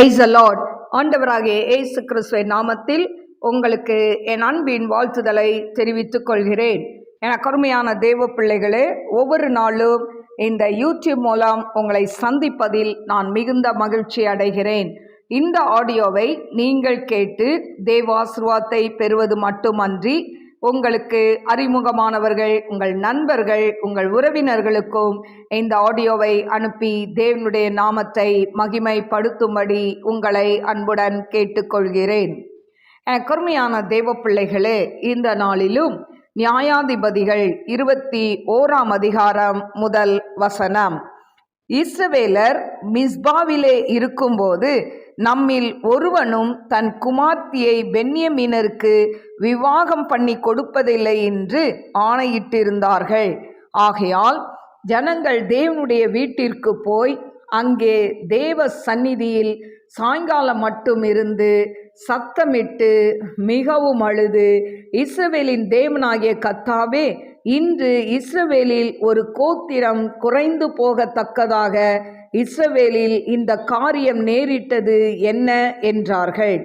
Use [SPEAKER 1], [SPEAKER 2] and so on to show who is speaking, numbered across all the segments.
[SPEAKER 1] Price Lord ஆண்டவராகிய ஏசு கிறிஸ்துவை நாமத்தில் உங்களுக்கு என் அன்பின் வாழ்த்துதலை தெரிவித்துக் கொள்கிறேன். என கருமையான தேவ பிள்ளைகளே ஒவ்வொரு நாளும் இந்த யூடியூப் மூலம் உங்களை சந்திப்பதில் நான் மிகுந்த மகிழ்ச்சி அடைகிறேன். இந்த ஆடியோவை நீங்கள் கேட்டு தேவாசிர்வாத்தை பெறுவது மட்டுமன்றி உங்களுக்கு அறிமுகமானவர்கள் உங்கள் நண்பர்கள் உங்கள் உறவினர்களுக்கும் இந்த ஆடியோவை அனுப்பி தேவனுடைய நாமத்தை மகிமைப்படுத்தும்படி உங்களை அன்புடன் கேட்டுக்கொள்கிறேன். என் கருமையான தேவ பிள்ளைகளே இந்த நாளிலும் நியாயாதிபதிகள் இருபத்தி ஓராம் அதிகாரம் முதல் வசனம். இஸ்ரவேலர் மிஸ்பாவிலே இருக்கும்போது நம்மில் ஒருவனும் தன் குமார்த்தியை பென்யமீனருக்கு விவாகம் பண்ணி கொடுப்பதில்லை என்று ஆணையிட்டிருந்தார்கள். ஆகையால் ஜனங்கள் தேவனுடைய வீட்டிற்கு போய் அங்கே தேவ சந்நிதியில் சாயங்காலம் மட்டும் இருந்து சத்தமிட்டு மிகவும் அழுது இஸ்ரவேலின் தேவனாகிய கத்தாவே இன்று இஸ்ரவேலில் ஒரு கோத்திரம் குறைந்து போகத்தக்கதாக இஸ்ரவேலில் இந்த காரியம் நேரிட்டது என்ன என்றார்கள்.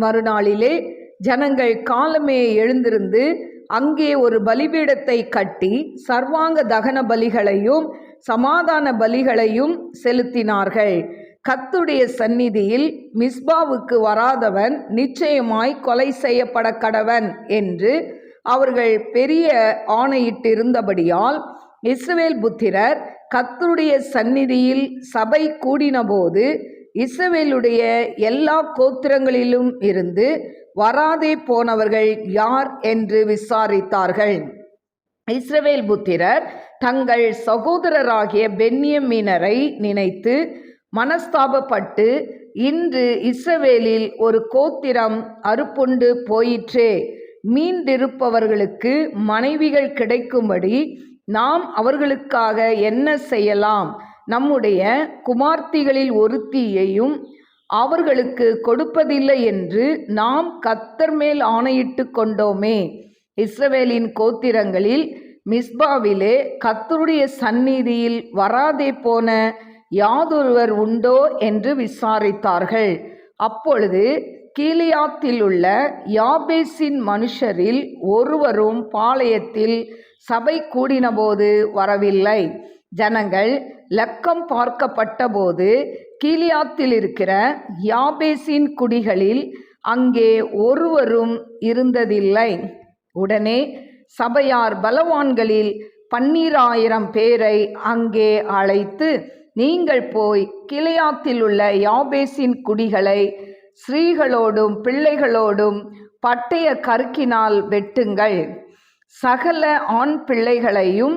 [SPEAKER 1] மறுநாளிலே ஜனங்கள் காலமே எழுந்திருந்து அங்கே ஒரு பலிபீடத்தை கட்டி சர்வாங்க தகன பலிகளையும் சமாதான பலிகளையும் செலுத்தினார்கள். கத்துடைய சந்நிதியில் மிஸ்பாவுக்கு வராதவன் நிச்சயமாய் கொலை செய்யப்பட கடவன் என்று அவர்கள் பெரிய ஆணையிட்டிருந்தபடியால் இஸ்ரவேல் புத்திரர் கத்தருடைய சந்நிதியில் சபை கூடினபோது இஸ்ரவேலுடைய எல்லா கோத்திரங்களிலும் இருந்து வராதே போனவர்கள் யார் என்று விசாரித்தார்கள். இஸ்ரவேல் புத்திரர் தங்கள் சகோதரராகிய பென்யமீனரை நினைத்து மனஸ்தாபப்பட்டு இன்று இஸ்ரவேலில் ஒரு கோத்திரம் அறுப்புண்டு போயிற்றே. மீண்டிருப்பவர்களுக்கு மனைவிகள் கிடைக்கும்படி நாம் அவர்களுக்காக என்ன செய்யலாம்? நம்முடைய குமார்த்திகளில் ஒருத்தியையும் அவர்களுக்கு கொடுப்பதில்லை என்று நாம் கத்தர் மேல் ஆணையிட்டு கொண்டோமே. இஸ்ரவேலின் கோத்திரங்களில் மிஸ்பாவிலே கத்தருடைய சந்நிதியில் வராதே போன யாதொருவர் உண்டோ என்று விசாரித்தார்கள். அப்பொழுது கீலியாத்தில் உள்ள யாபேசின் மனுஷரில் ஒருவரும் பாளையத்தில் சபை கூடினபோது வரவில்லை. ஜனங்கள் லக்கம் பார்க்கப்பட்டபோது கீலியாத்தில் இருக்கிற யாபேசின் குடிகளில் அங்கே ஒருவரும் இருந்ததில்லை. உடனே சபையார் பலவான்களில் பன்னீராயிரம் பேரை அங்கே அழைத்து நீங்கள் போய் கிளையாத்தில் உள்ள யாபேசின் குடிகளை ஸ்ரீகளோடும் பிள்ளைகளோடும் பட்டய கருக்கினால் வெட்டுங்கள். சகல ஆண் பிள்ளைகளையும்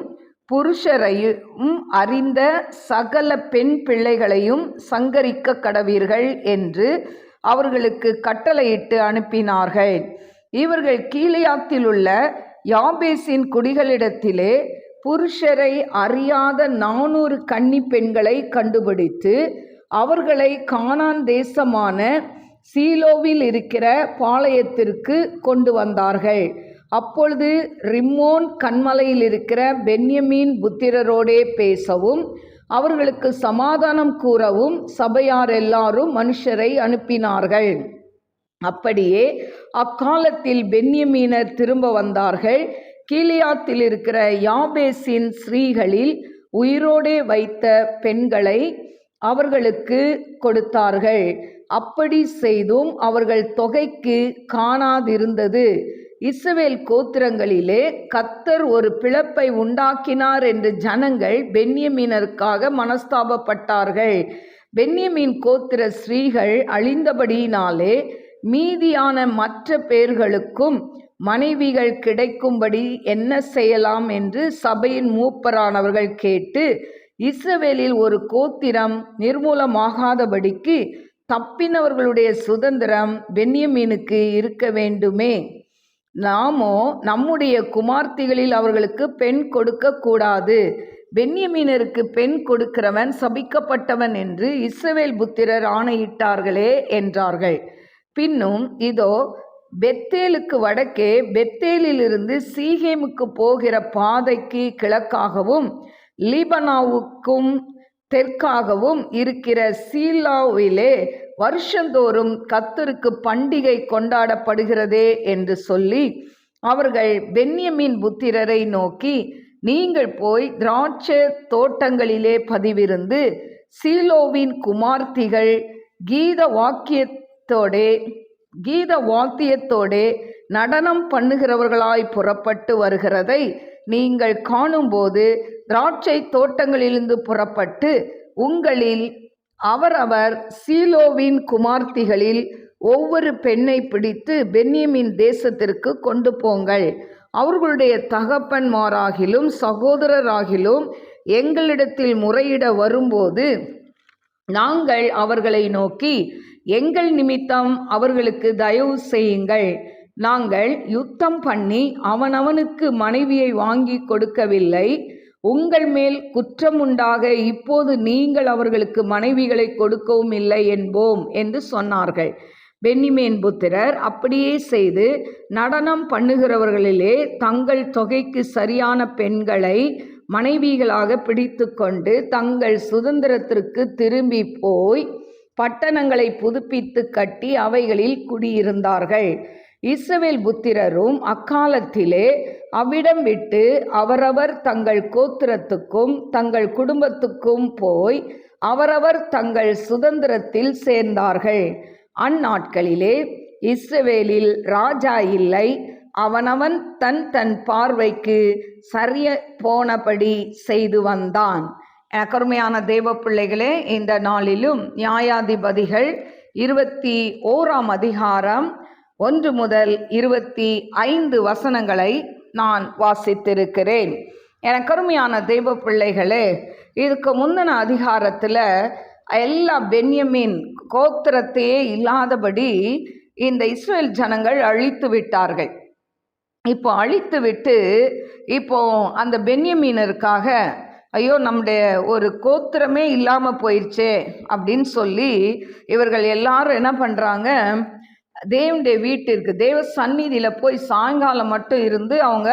[SPEAKER 1] புருஷரையும் அறிந்த சகல பெண் பிள்ளைகளையும் சங்கரிக்க கடவீர்கள் என்று அவர்களுக்கு கட்டளையிட்டு அனுப்பினார்கள். இவர்கள் கீழையாத்தில் உள்ள யாபேசின் குடிகளிடத்திலே புருஷரை அறியாத நானூறு கன்னி பெண்களை கண்டுபிடித்து அவர்களை கானான் தேசமான சீலோவில் இருக்கிற பாளையத்திற்கு கொண்டு வந்தார்கள். அப்பொழுது ரிம்மோன் கண்மலையில் இருக்கிற பென்யமீன் புத்திரரோடே பேசவும் அவர்களுக்கு சமாதானம் கூறவும் சபையார் எல்லாரும் மனுஷரை அனுப்பினார்கள். அப்படியே அக்காலத்தில் பென்யமீனர் திரும்ப வந்தார்கள். கீலியாத்தில் இருக்கிற யாபேசின் ஸ்ரீகளில் உயிரோடே வைத்த பெண்களை அவர்களுக்கு கொடுத்தார்கள். அப்படி செய்தும் அவர்கள் தொகைக்கு காணாதிருந்தது. இஸ்ரவேல் கோத்திரங்களிலே கத்தர் ஒரு பிளப்பை உண்டாக்கினார் என்று ஜனங்கள் பென்யமீனருக்காக மனஸ்தாபப்பட்டார்கள். பென்யமீன் கோத்திர ஸ்ரீகள் அழிந்தபடியினாலே மீதியான மற்ற பேர்களுக்கும் மனைவிகள் கிடைக்கும்படி என்ன செய்யலாம் என்று சபையின் மூப்பரானவர்கள் கேட்டு இஸ்ரவேலில் ஒரு கோத்திரம் நிர்மூலமாகாதபடிக்கு தப்பினவர்களுடைய சுதந்திரம் பென்யமீனுக்கு இருக்க வேண்டுமே. நாமோ நம்முடைய குமார்த்திகளில் அவர்களுக்கு பெண் கொடுக்க கூடாது. பென்யமீனருக்கு பெண் கொடுக்கிறவன் சபிக்கப்பட்டவன் என்று இஸ்ரவேல் புத்திரர் ஆணையிட்டார்களே என்றார்கள். பின்னும் இதோ பெத்தேலுக்கு வடக்கே பெத்தேலிலிருந்து சீகேமுக்கு போகிற பாதைக்கு கிழக்காகவும் லீபனாவுக்கும் தெற்காகவும் இருக்கிற சீலாவிலே வருஷந்தோறும் கத்தருக்கு பண்டிகை கொண்டாடப்படுகிறதே என்று சொல்லி அவர்கள் பென்யமின் புத்திரரை நோக்கி நீங்கள் போய் திராட்சை தோட்டங்களிலே பதிவிருந்து சீலோவின் குமார்த்திகள் கீத வாக்கியத்தோடே கீத வாத்தியத்தோடே நடனம் பண்ணுகிறவர்களாய் புறப்பட்டு வருகிறதை நீங்கள் காணும்போது திராட்சை தோட்டங்களிலிருந்து புறப்பட்டு உங்களில் அவரவர் சீலோவின் குமார்த்திகளில் ஒவ்வொரு பெண்ணை பிடித்து பென்யமின் தேசத்திற்கு கொண்டு போங்கள். அவர்களுடைய தகப்பன்மாராகிலும் சகோதரராகிலும் எங்களிடத்தில் முறையிட வரும்போது நாங்கள் அவர்களை நோக்கி எங்கள் நிமித்தம் அவர்களுக்கு தயவு செய்யுங்கள். நாங்கள் யுத்தம் பண்ணி அவனவனுக்கு மனைவியை வாங்கி கொடுக்கவில்லை. உங்கள் மேல் குற்றம் உண்டாக இப்போது நீங்கள் அவர்களுக்கு மனைவிகளை கொடுக்கவும் இல்லை என்போம் என்று சொன்னார்கள். பென்னிமேன் புத்திரர் அப்படியே செய்து நடனம் பண்ணுகிறவர்களிலே தங்கள் தொகைக்கு சரியான பெண்களை மனைவிகளாக பிடித்து கொண்டு தங்கள் சுதந்திரத்திற்கு திரும்பி போய் பட்டணங்களை புதுப்பித்து கட்டி அவைகளில் குடியிருந்தார்கள். இஸ்ரவேல் புத்திரரும் அக்காலத்திலே அவ்விடம் விட்டு அவரவர் தங்கள் கோத்திரத்துக்கும் தங்கள் குடும்பத்துக்கும் போய் அவரவர் தங்கள் சுதந்திரத்தில் சேர்ந்தார்கள். அந்நாட்களிலே இஸ்ரவேலில் ராஜா இல்லை. அவனவன் தன் தன் பார்வைக்கு சரிய போனபடி செய்து வந்தான். எனக்கருமையான தேவ பிள்ளைகளே இந்த நாளிலும் நியாயாதிபதிகள் இருபத்தி ஓராம் அதிகாரம் ஒன்று முதல் இருபத்தி ஐந்து வசனங்களை நான் வாசித்திருக்கிறேன். எனக்கு அருமையான தெய்வ பிள்ளைகளே இதுக்கு முந்தின அதிகாரத்தில் எல்லா பென்யமின் கோத்திரத்தையே இல்லாதபடி இந்த இஸ்ரேல் ஜனங்கள் அழித்து விட்டார்கள். இப்போ அழித்து விட்டு இப்போ அந்த பென்யமீனருக்காக ஐயோ நம்முடைய ஒரு கோத்திரமே இல்லாமல் போயிடுச்சே அப்படின்னு சொல்லி இவர்கள் எல்லாரும் என்ன பண்ணுறாங்க தேவனுடைய வீட்டிற்கு தேவ சந்நிதியில் போய் சாயங்காலம் மட்டும் இருந்து அவங்க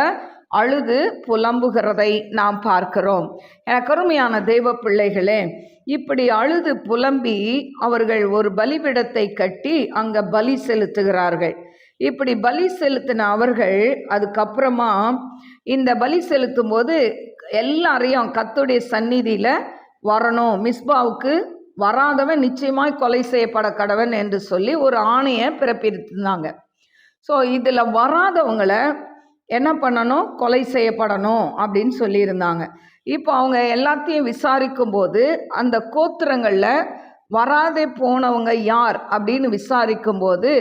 [SPEAKER 1] அழுது புலம்புகிறதை நாம் பார்க்கிறோம். எனக்கு அருமையான தெய்வ பிள்ளைகளே இப்படி அழுது புலம்பி அவர்கள் ஒரு பலிபிடத்தை கட்டி அங்கே பலி செலுத்துகிறார்கள். இப்படி பலி செலுத்தின அவர்கள் அதுக்கப்புறமா இந்த பலி செலுத்தும் போது எல்லாரையும் கத்துடைய சந்நிதியில் வரணும். மிஸ்பாவுக்கு வராதவன் நிச்சயமாய் கொலை செய்யப்பட கடவன் என்று சொல்லி ஒரு ஆணையை பிறப்பித்திருந்தாங்க. ஸோ இதில் வராதவங்களை என்ன பண்ணணும்? கொலை செய்யப்படணும் அப்படின்னு சொல்லியிருந்தாங்க. இப்போ அவங்க எல்லாத்தையும் விசாரிக்கும் போது அந்த கோத்திரங்களில் வராதே போனவங்க யார் அப்படின்னு விசாரிக்கும் போது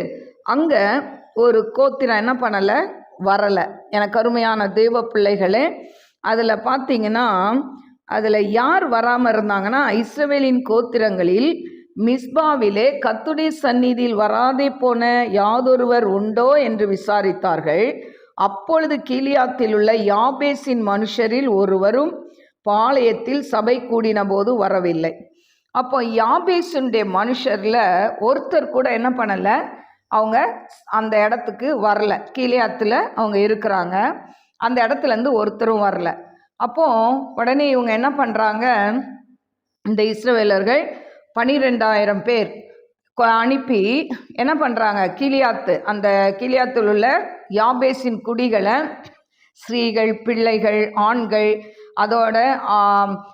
[SPEAKER 1] அங்கே ஒரு கோத்திரம் என்ன பண்ணலை? வரலை. எனக்கு அருமையான தெய்வ பிள்ளைகளே அதில் பார்த்தீங்கன்னா அதில் யார் வராமல் இருந்தாங்கன்னா இஸ்ரவேலின் கோத்திரங்களில் மிஸ்பாவிலே கத்துடைய சந்நிதியில் வராதே போன யாதொருவர் உண்டோ என்று விசாரித்தார்கள். அப்பொழுது கீலியாத்தில் உள்ள யாபேசின் மனுஷரில் ஒருவரும் பாளையத்தில் சபை கூடின போது வரவில்லை. அப்போ யாபேசுடைய மனுஷரில் ஒருத்தர் கூட என்ன பண்ணலை? அவங்க அந்த இடத்துக்கு வரல. கீழியாத்தில் அவங்க இருக்கிறாங்க. அந்த இடத்துலேருந்து ஒருத்தரும் வரல. அப்போ உடனே இவங்க என்ன பண்ணுறாங்க இந்த இஸ்ரவேலர்கள் பனிரெண்டாயிரம் பேர் அனுப்பி என்ன பண்ணுறாங்க கிளியாத்து அந்த கிளியாத்தில் உள்ள யாபேசின் குடிகளை ஸ்திரீகள் பிள்ளைகள் ஆண்கள் அதோட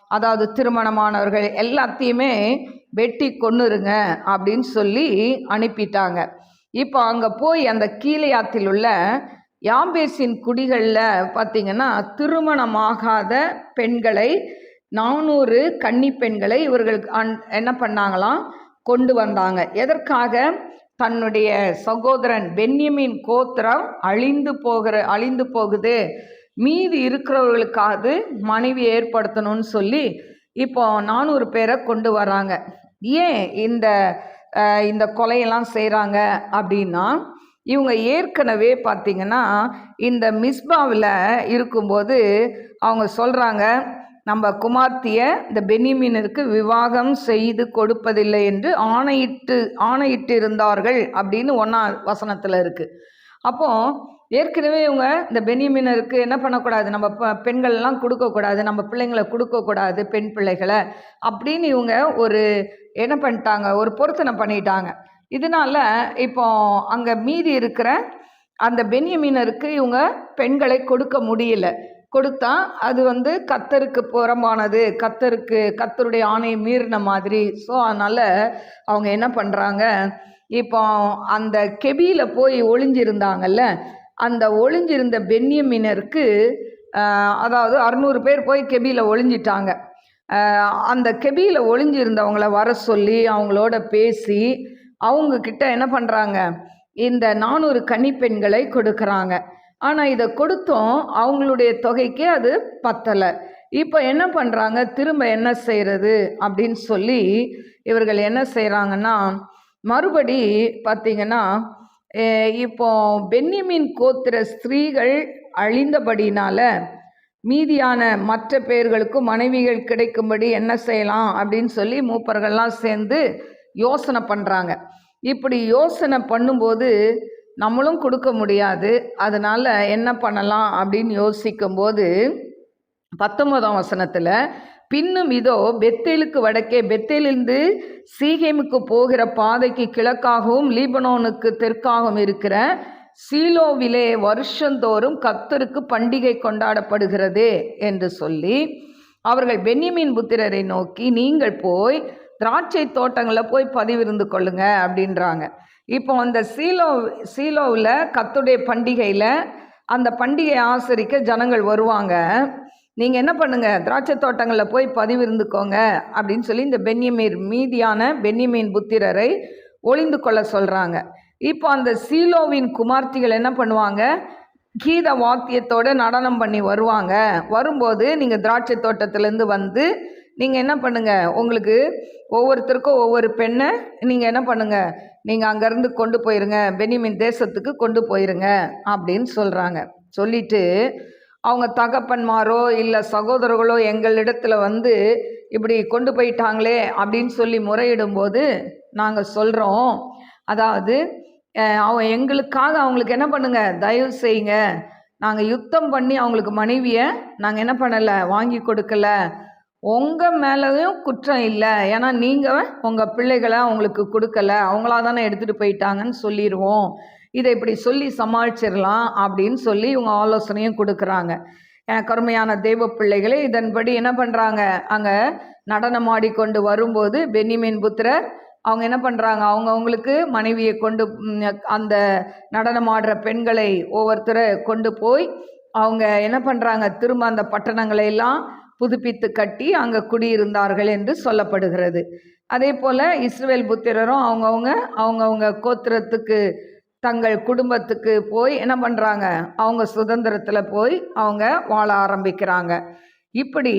[SPEAKER 1] அதாவது திருமணமானவர்கள் எல்லாத்தையுமே வெட்டி கொன்னுருங்க அப்படின்னு சொல்லி அனுப்பிட்டாங்க. இப்போ அங்கே போய் அந்த கீழையாத்தில் உள்ள யாம்பேசின் குடிகளில் பார்த்தீங்கன்னா திருமணமாகாத பெண்களை நானூறு கன்னி பெண்களை இவர்களுக்கு என்ன பண்ணாங்களாம்? கொண்டு வந்தாங்க. எதற்காக? தன்னுடைய சகோதரன் பென்யமின் கோத்திரம் அழிந்து போகிற அழிந்து போகுது. மீதி இருக்கிறவர்களுக்காவது மனைவி ஏற்படுத்தணும்னு சொல்லி இப்போ நானூறு பேரை கொண்டு வராங்க ஏன் இந்த இந்த கொலையெல்லாம் செய்கிறாங்க அப்படின்னா இவங்க ஏற்கனவே பார்த்தீங்கன்னா இந்த மிஸ்பாவில் இருக்கும்போது அவங்க சொல்கிறாங்க நம்ம குமார்த்திய இந்த பெனிமினருக்கு விவாகம் செய்து கொடுப்பதில்லை என்று ஆணையிட்டு ஆணையிட்டு இருந்தார்கள் அப்படின்னு ஒன்றா வசனத்தில் இருக்குது அப்போ ஏற்கனவே இவங்க இந்த பெனிமினருக்கு என்ன பண்ணக்கூடாது? நம்ம ப- பெண்கள்லாம் கொடுக்கக்கூடாது நம்ம பிள்ளைங்களை கொடுக்கக்கூடாது பெண் பிள்ளைகளை அப்படின்னு இவங்க ஒரு என்ன பண்ணிட்டாங்க ஒரு பொருத்தனை பண்ணிட்டாங்க. இதனால இப்போ அங்கே மீதி இருக்கிற அந்த பென்யமீனருக்கு இவங்க பெண்களை கொடுக்க முடியல. கொடுத்தா அது வந்து கத்தருக்கு புறம்பானது. கத்தருக்கு கத்தருடைய ஆணையை மீறின மாதிரி. ஸோ அதனால் அவங்க என்ன பண்ணுறாங்க இப்போ அந்த கெபியில் போய் ஒளிஞ்சிருந்தாங்கல்ல? அந்த ஒளிஞ்சிருந்த பென்யமினருக்கு அதாவது அறுநூறு பேர் போய் கெபியில் ஒளிஞ்சிட்டாங்க. அந்த கெபியில் ஒளிஞ்சிருந்தவங்கள வர சொல்லி அவங்களோட பேசி அவங்க கிட்ட என்ன பண்ணுறாங்க இந்த நானூறு கன்னிப்பெண்களை கொடுக்குறாங்க. ஆனால் இதை கொடுத்தும் அவங்களுடைய தொகைக்கே அது பத்தலை. இப்போ என்ன பண்ணுறாங்க திரும்ப என்ன செய்கிறது அப்படின்னு சொல்லி இவர்கள் என்ன செய்கிறாங்கன்னா மறுபடி பார்த்திங்கன்னா இப்போ பென்னிமின் கோத்திர ஸ்திரீகள் அழிந்தபடினால மீதியான மற்ற பேர்களுக்கும் மனைவிகள் கிடைக்கும்படி என்ன செய்யலாம்? அப்படின்னு சொல்லி மூப்பர்கள்லாம் சேர்ந்து யோசனை பண்ணுறாங்க இப்படி யோசனை பண்ணும்போது நம்மளும் கொடுக்க முடியாது. அதனால் என்ன பண்ணலாம் அப்படின்னு யோசிக்கும்போது பத்தொன்பதாம் வசனத்தில் பின்னும் இதோ பெத்தேலுக்கு வடக்கே பெத்தேலிருந்து சீகேமுக்கு போகிற பாதைக்கு கிழக்காகவும் லீபனோனுக்கு தெற்காகவும் இருக்கிற சீலோவிலே வருஷந்தோறும் கத்தருக்கு பண்டிகை கொண்டாடப்படுகிறதே என்று சொல்லி அவர்கள் பென்யமீன் புத்திரரை நோக்கி நீங்கள் போய் திராட்சை தோட்டங்களில் போய் பதிவிருந்து கொள்ளுங்க அப்படின்றாங்க. இப்போ அந்த சீலோ சீலோவில் கத்துடைய பண்டிகையில் அந்த பண்டிகை ஆசரிக்க ஜனங்கள் வருவாங்க. நீங்கள் என்ன பண்ணுங்கள் திராட்சை தோட்டங்களில் போய் பதிவிருந்துக்கோங்க அப்படின்னு சொல்லி இந்த பென்யமீர் மீதியான பென்யமீன் புத்திரரை ஒளிந்து கொள்ள சொல்கிறாங்க இப்போ அந்த சீலோவின் குமார்த்திகள் என்ன பண்ணுவாங்க? கீத வாத்தியத்தோடு நடனம் பண்ணி வருவாங்க. வரும்போது நீங்கள் திராட்சை தோட்டத்திலேருந்து வந்து நீங்கள் என்ன பண்ணுங்க? உங்களுக்கு ஒவ்வொருத்தருக்கும் ஒவ்வொரு பெண்ணை நீங்கள் என்ன பண்ணுங்கள் நீங்கள் அங்கேருந்து கொண்டு போயிருங்க. பெனிமின் தேசத்துக்கு கொண்டு போயிருங்க அப்படின்னு சொல்கிறாங்க சொல்லிட்டு அவங்க தகப்பன்மாரோ இல்லை சகோதரர்களோ எங்களிடத்துல வந்து இப்படி கொண்டு போயிட்டாங்களே அப்படின்னு சொல்லி முறையிடும்போது நாங்கள் சொல்கிறோம் அதாவது அவன் எங்களுக்காக அவங்களுக்கு என்ன பண்ணுங்க? தயவு செய்யுங்க. நாங்கள் யுத்தம் பண்ணி அவங்களுக்கு மனைவியை நாங்கள் என்ன பண்ணலை? வாங்கி கொடுக்கல. உங்கள் மேலேயும் குற்றம் இல்லை. ஏன்னா நீங்கள் உங்கள் பிள்ளைகளை அவங்களுக்கு கொடுக்கல. அவங்களா தானே எடுத்துகிட்டு போயிட்டாங்கன்னு சொல்லிடுவோம் இதை இப்படி சொல்லி சமாளிச்சிடலாம் அப்படின்னு சொல்லி இவங்க ஆலோசனையும் கொடுக்குறாங்க. எனக்கு கருமையான தெய்வ பிள்ளைகளே இதன்படி என்ன பண்ணுறாங்க அங்கே நடனமாடிக்கொண்டு வரும்போது பென்னிமீன் புத்திரர் அவங்க என்ன பண்ணுறாங்க அவங்க அவங்களுக்கு மனைவியை கொண்டு அந்த நடனமாடுற பெண்களை ஒவ்வொருத்தரை கொண்டு போய் அவங்க என்ன பண்ணுறாங்க திரும்ப அந்த பட்டணங்களை எல்லாம் புதுப்பித்து கட்டி அங்கே குடியிருந்தார்கள் என்று சொல்லப்படுகிறது. அதே போல் இஸ்ரேல் புத்திரரும் அவங்கவுங்க அவங்கவுங்க கோத்திரத்துக்கு தங்கள் குடும்பத்துக்கு போய் என்ன பண்ணுறாங்க அவங்க சுதந்திரத்தில் போய் அவங்க வாழ ஆரம்பிக்கிறாங்க. இப்படி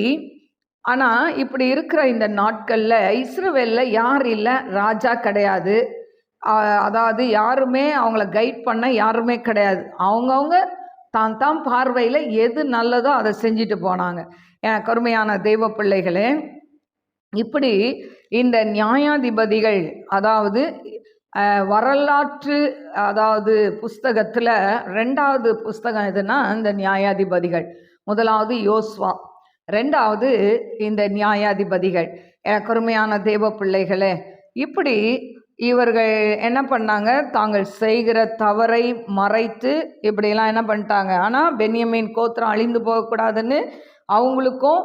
[SPEAKER 1] ஆனால் இப்படி இருக்கிற இந்த நாட்களில் இஸ்ரவேலில் யார் இல்லை ராஜா கிடையாது. அதாவது யாருமே அவங்கள கைட் பண்ண யாருமே கிடையாது. அவங்கவுங்க தான் தான் பார்வையில் எது நல்லதோ அதை செஞ்சுட்டு போனாங்க. என கருமையான தெய்வ பிள்ளைகளே இப்படி இந்த நியாயாதிபதிகள் அதாவது வரலாற்று அதாவது புஸ்தகத்தில் ரெண்டாவது புஸ்தகம் எதுனா இந்த நியாயாதிபதிகள். முதலாவது யோஸ்வா ரெண்டாவது இந்த நியாயாதிபதிகள். எனக்கு அருமையான தேவ பிள்ளைகளே இப்படி இவர்கள் என்ன பண்ணாங்க? தாங்கள் செய்கிற தவறை மறைத்து இப்படியெல்லாம் என்ன பண்ணிட்டாங்க? ஆனால் பென்யமின் கோத்திரம் அழிந்து போகக்கூடாதுன்னு அவங்களுக்கும்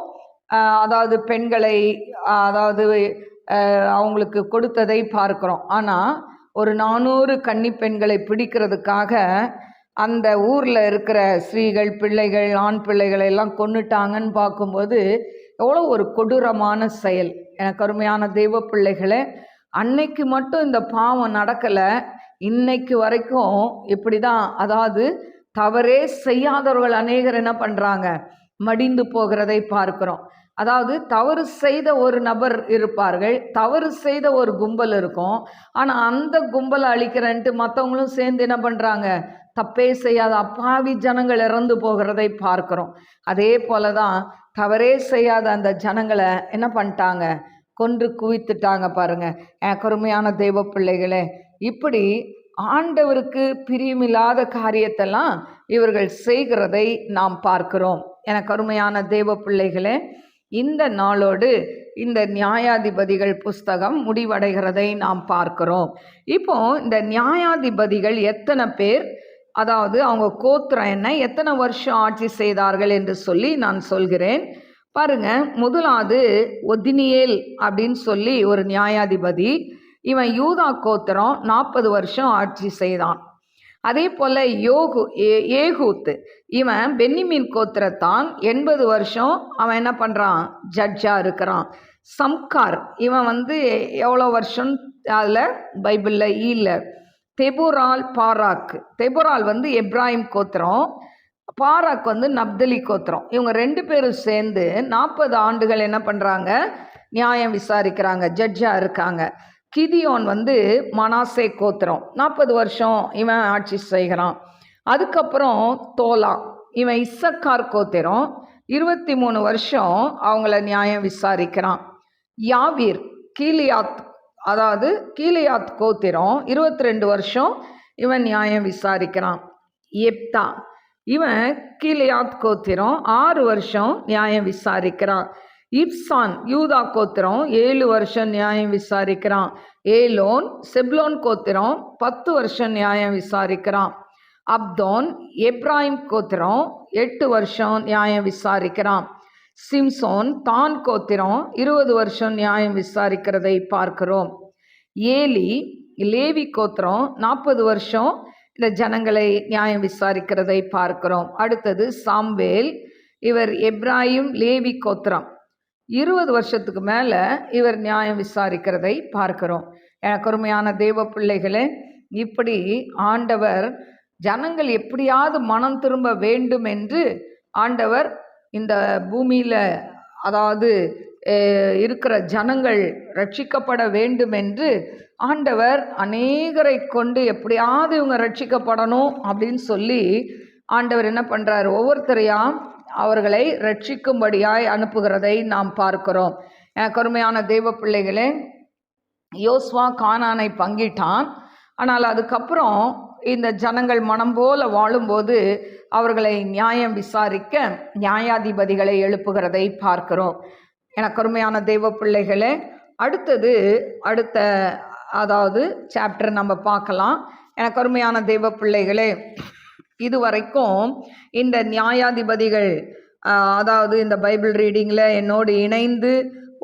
[SPEAKER 1] அதாவது பெண்களை அதாவது அவங்களுக்கு கொடுத்ததை பார்க்குறோம். ஆனால் ஒரு நானூறு கன்னி பெண்களை பிடிக்கிறதுக்காக அந்த ஊரில் இருக்கிற ஸ்ரீகள் பிள்ளைகள் ஆண் பிள்ளைகளை எல்லாம் கொன்னுட்டாங்கன்னு பார்க்கும்போது எவ்வளோ ஒரு கொடூரமான செயல். எனக்கு அருமையான தெய்வ பிள்ளைகளை அன்னைக்கு மட்டும் இந்த பாவம் நடக்கலை. இன்னைக்கு வரைக்கும் இப்படி தான் அதாவது தவறே செய்யாதவர்கள் அநேகர் என்ன பண்ணுறாங்க மடிந்து போகிறதை பார்க்கிறோம். அதாவது தவறு செய்த ஒரு நபர் இருப்பார்கள். தவறு செய்த ஒரு கும்பல் இருக்கும். ஆனால் அந்த கும்பலை அழிக்கிறன்ட்டு மற்றவங்களும் சேர்ந்து என்ன பண்ணுறாங்க தப்பே செய்யாத அப்பாவி ஜனங்கள் இறந்து போகிறதை பார்க்குறோம். அதே போல தான் தவறே செய்யாத அந்த ஜனங்களை என்ன பண்ணிட்டாங்க? கொன்று குவித்துட்டாங்க பாருங்க. என் கருமையான தெய்வ பிள்ளைகளே இப்படி ஆண்டவருக்கு பிரியமில்லாத காரியத்தெல்லாம் இவர்கள் செய்கிறதை நாம் பார்க்கிறோம். என கருமையான தெய்வ பிள்ளைகளே இந்த நாளோடு இந்த நியாயாதிபதிகள் புஸ்தகம் முடிவடைகிறதை நாம் பார்க்கிறோம். இப்போ இந்த நியாயாதிபதிகள் எத்தனை பேர் அதாவது அவங்க கோத்திரம் என்ன எத்தனை வருஷம் ஆட்சி செய்தார்கள் என்று சொல்லி நான் சொல்கிறேன். பாருங்க முதலாவது ஒதினியேல் அப்படின்னு சொல்லி ஒரு நியாயாதிபதி இவன் யூதா கோத்திரம் நாற்பது வருஷம் ஆட்சி செய்தான். அதே போல் யோகு ஏ ஏகூத்து இவன் பென்னிமீன் கோத்திரத்தான் எண்பது வருஷம் அவன் என்ன பண்ணுறான் ஜட்ஜாக இருக்கிறான். சம்கார் இவன் வந்து எவ்வளோ வருஷம் அதில்? பைபிளில் இல்லை தெபுரால் பாராக் தெபுரால் வந்து எப்ராஹிம் கோத்திரம். பாராக் வந்து நப்தலி கோத்திரம். இவங்க ரெண்டு பேரும் சேர்ந்து நாற்பது ஆண்டுகள் என்ன பண்ணுறாங்க நியாயம் விசாரிக்கிறாங்க ஜட்ஜாக இருக்காங்க. கிதியோன் வந்து மனாசே கோத்திரம். நாற்பது வருஷம் இவன் ஆட்சி செய்கிறான். அதுக்கப்புறம் தோலா. இவன் இசக்கார் கோத்திரம். இருபத்தி மூணு வருஷம் அவங்கள நியாயம் விசாரிக்கிறான். யாவீர் கீலியாத் அதாவது கீலியாத் கோத்திரம் இருபத்தி ரெண்டு வருஷம் இவன் நியாயம் விசாரிக்கிறான். எப்தா. இவன் கீலியாத் கோத்திரம் ஆறு வருஷம் நியாயம் விசாரிக்கிறான். இப்சான் யூதா கோத்திரம் ஏழு வருஷம் நியாயம் விசாரிக்கிறான். ஏலோன் செப்லோன் கோத்திரம் பத்து வருஷம் நியாயம் விசாரிக்கிறான். அப்தோன் எப்ராஹிம் கோத்திரம் எட்டு வருஷம் நியாயம் விசாரிக்கிறான். சிம்சோன் தான் கோத்திரம் இருபது வருஷம் நியாயம் விசாரிக்கிறதை பார்க்கிறோம். ஏலி லேவி கோத்திரம் நாற்பது வருஷம் இந்த ஜனங்களை நியாயம் விசாரிக்கிறதை பார்க்கிறோம். அடுத்தது சாம்வேல் இவர் எப்ராஹிம் லேவி கோத்திரம். இருபது வருஷத்துக்கு மேலே இவர் நியாயம் விசாரிக்கிறதை பார்க்கிறோம். எனக்கு அருமையான தேவ பிள்ளைகளே இப்படி ஆண்டவர் ஜனங்கள் எப்படியாவது மனம் திரும்ப வேண்டும் என்று ஆண்டவர் இந்த பூமியில் அதாவது இருக்கிற ஜனங்கள் ரட்சிக்கப்பட வேண்டும் என்று ஆண்டவர் அநேகரை கொண்டு எப்படியாவது இவங்க ரட்சிக்கப்படணும் அப்படின்னு சொல்லி ஆண்டவர் என்ன பண்ணுறார் ஒவ்வொருத்தரையும் அவர்களை ரட்சிக்கும்படியாய் அனுப்புகிறதை நாம் பார்க்கிறோம். கருமையான தெய்வ பிள்ளைகளே யோஸ்வா கானானை பங்கிட்டான். ஆனால் அதுக்கப்புறம் இந்த ஜனங்கள் மனம் போல வாழும்போது அவர்களை நியாயம் விசாரிக்க நியாயாதிபதிகளை எழுப்புகிறதை பார்க்கிறோம். எனக்கு அருமையான தெய்வ பிள்ளைகளே அடுத்தது அடுத்த அதாவது சாப்டர் நம்ம பார்க்கலாம். எனக்கு அருமையான தெய்வ பிள்ளைகளே இதுவரைக்கும் இந்த நியாயாதிபதிகள் அதாவது இந்த பைபிள் ரீடிங்கில் என்னோடு இணைந்து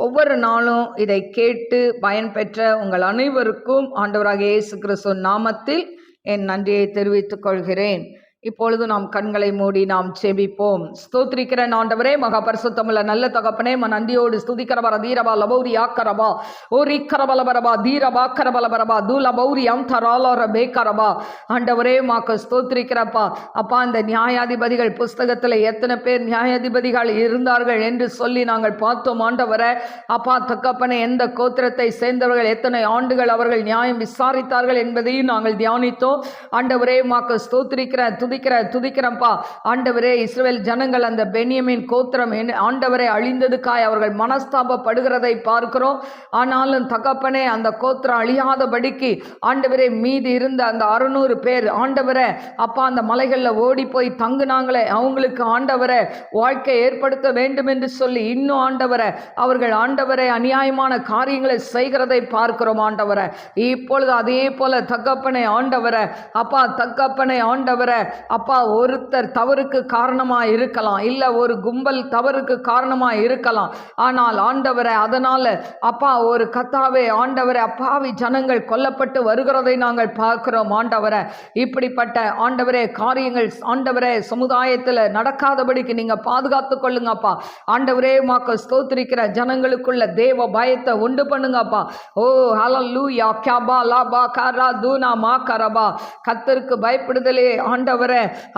[SPEAKER 1] ஒவ்வொரு நாளும் இதை கேட்டு பயன்பெற்ற உங்கள் அனைவருக்கும் ஆண்டவராக இயேசு கிறிஸ்து நாமத்தில் என் நன்றியை தெரிவித்துக் கொள்கிறேன். இப்பொழுது நாம் கண்களை மூடி நாம் செபிப்போம். ஸ்தோத்திரிக்கிற ஆண்டவரே மகா பரிசுத்தமுள்ள நல்ல தகப்பனே மன் நன்றியோடு ஸ்துதிக்கிறவர தீரபா லபௌரி ஆக்கரபா ஓ ரிக்கரபலபரபா தீரபா கரபலபரபா தூல பௌரி அம் தராலோர பேக்கரபா ஆண்டவரே மாக்கு ஸ்தோத்திரிக்கிறப்பா. அப்பா இந்த நியாயாதிபதிகள் புஸ்தகத்தில் எத்தனை பேர் நியாயாதிபதிகள் இருந்தார்கள் என்று சொல்லி நாங்கள் பார்த்தோம் ஆண்டவரை. அப்பா தகப்பனே எந்த கோத்திரத்தை சேர்ந்தவர்கள் எத்தனை ஆண்டுகள் அவர்கள் நியாயம் விசாரித்தார்கள் என்பதையும் நாங்கள் தியானித்தோம். ஆண்டவரே மாக்கு ஸ்தோத்திரிக்கிற துதி துதிக்கிற துதிக்கிறப்பா ஆண்டவரே இஸ்ரேல் ஜனங்கள் அந்த பென்யமின் கோத்திரம் என்ன- ஆண்டவரை அழிந்ததுக்காய் அவர்கள் மனஸ்தாபப்படுகிறதை பார்க்கிறோம். ஆனாலும் தகப்பனே அந்த கோத்திரம் அழியாதபடிக்கு ஆண்டவரே மீதி இருந்த அந்த அறுநூறு பேர் ஆண்டவரை அப்பா அந்த மலைகளில் ஓடி போய் தங்குனாங்களே அவங்களுக்கு ஆண்டவரை வாழ்க்கை ஏற்படுத்த வேண்டும் என்று சொல்லி இன்னும் ஆண்டவரை அவர்கள் ஆண்டவரை அநியாயமான காரியங்களை செய்கிறதை பார்க்கிறோம் ஆண்டவரை. இப்பொழுது அதே போல தகப்பனை ஆண்டவரை அப்பா தகப்பனை ஆண்டவரை அப்பா ஒருத்தர் தவறுக்கு காரணமாக இருக்கலாம். இல்லை ஒரு கும்பல் தவறுக்கு காரணமாக இருக்கலாம். ஆனால் ஆண்டவரை அதனால் அப்பா ஒரு கத்தாவே ஆண்டவரை அப்பாவி ஜனங்கள் கொல்லப்பட்டு வருகிறதை நாங்கள் பார்க்கிறோம். ஆண்டவரை இப்படிப்பட்ட ஆண்டவரே காரியங்கள் ஆண்டவரே சமுதாயத்தில் நடக்காதபடிக்கு நீங்கள் பாதுகாத்து கொள்ளுங்கப்பா. ஆண்டவரே மாக்க ஸ்தோத்திரிக்கிற ஜனங்களுக்குள்ள தேவ பயத்தை உண்டு பண்ணுங்கப்பா. ஓ ஹalleluya கியாபா லாபா கரா தூனா மா கரபா கத்தருக்கு பயப்படுதலே ஆண்டவர்.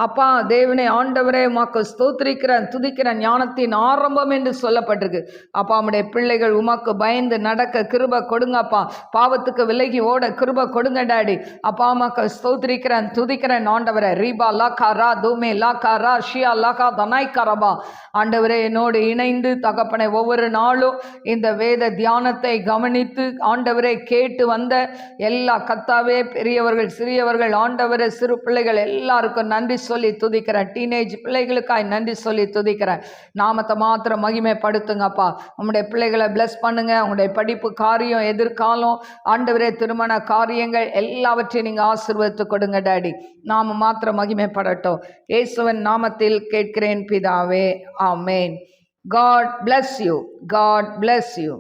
[SPEAKER 1] அப்பா தேவனே ஆண்டவரே உமாக்கு ஸ்தோத்திரிக்கிறேன் துதிக்கிறேன் ஞானத்தின் ஆரம்பம் என்று சொல்லப்பட்டிருக்கு. அப்பா நம்முடைய பிள்ளைகள் உமக்கு பயந்து நடக்க கிருப கொடுங்கப்பா பாவத்துக்கு விலகி ஓட கிருப கொடுங்க டாடி. அப்பா அம்மாக்கு ஸ்தோத்திரிக்கிறேன் துதிக்கிறேன் ஆண்டவரே. ரீபா லாக்கா காரா தூமே லாக்கா காரா ஷியா லா கா தனாய் கரபா. ஆண்டவரே என்னோடு இணைந்து தகப்பனை ஒவ்வொரு நாளும் இந்த வேத தியானத்தை கவனித்து ஆண்டவரே கேட்டு வந்த எல்லா கத்தாவே பெரியவர்கள் சிறியவர்கள் ஆண்டவரே சிறு பிள்ளைகள் எல்லாருக்கும் எல்லாருக்கும் நன்றி சொல்லி துதிக்கிறேன். டீனேஜ் பிள்ளைகளுக்காய் நன்றி சொல்லி துதிக்கிறேன். நாமத்தை மாத்திரம் மகிமைப்படுத்துங்கப்பா. உங்களுடைய பிள்ளைகளை பிளஸ் பண்ணுங்க. உங்களுடைய படிப்பு காரியம் எதிர்காலம் ஆண்டவரே திருமண காரியங்கள் எல்லாவற்றையும் நீங்கள் ஆசிர்வத்து கொடுங்க டாடி நாம மாத்திரம் மகிமைப்படட்டும். இயேசுவன் நாமத்தில் கேட்கிறேன் பிதாவே. ஆமேன் god bless you god bless you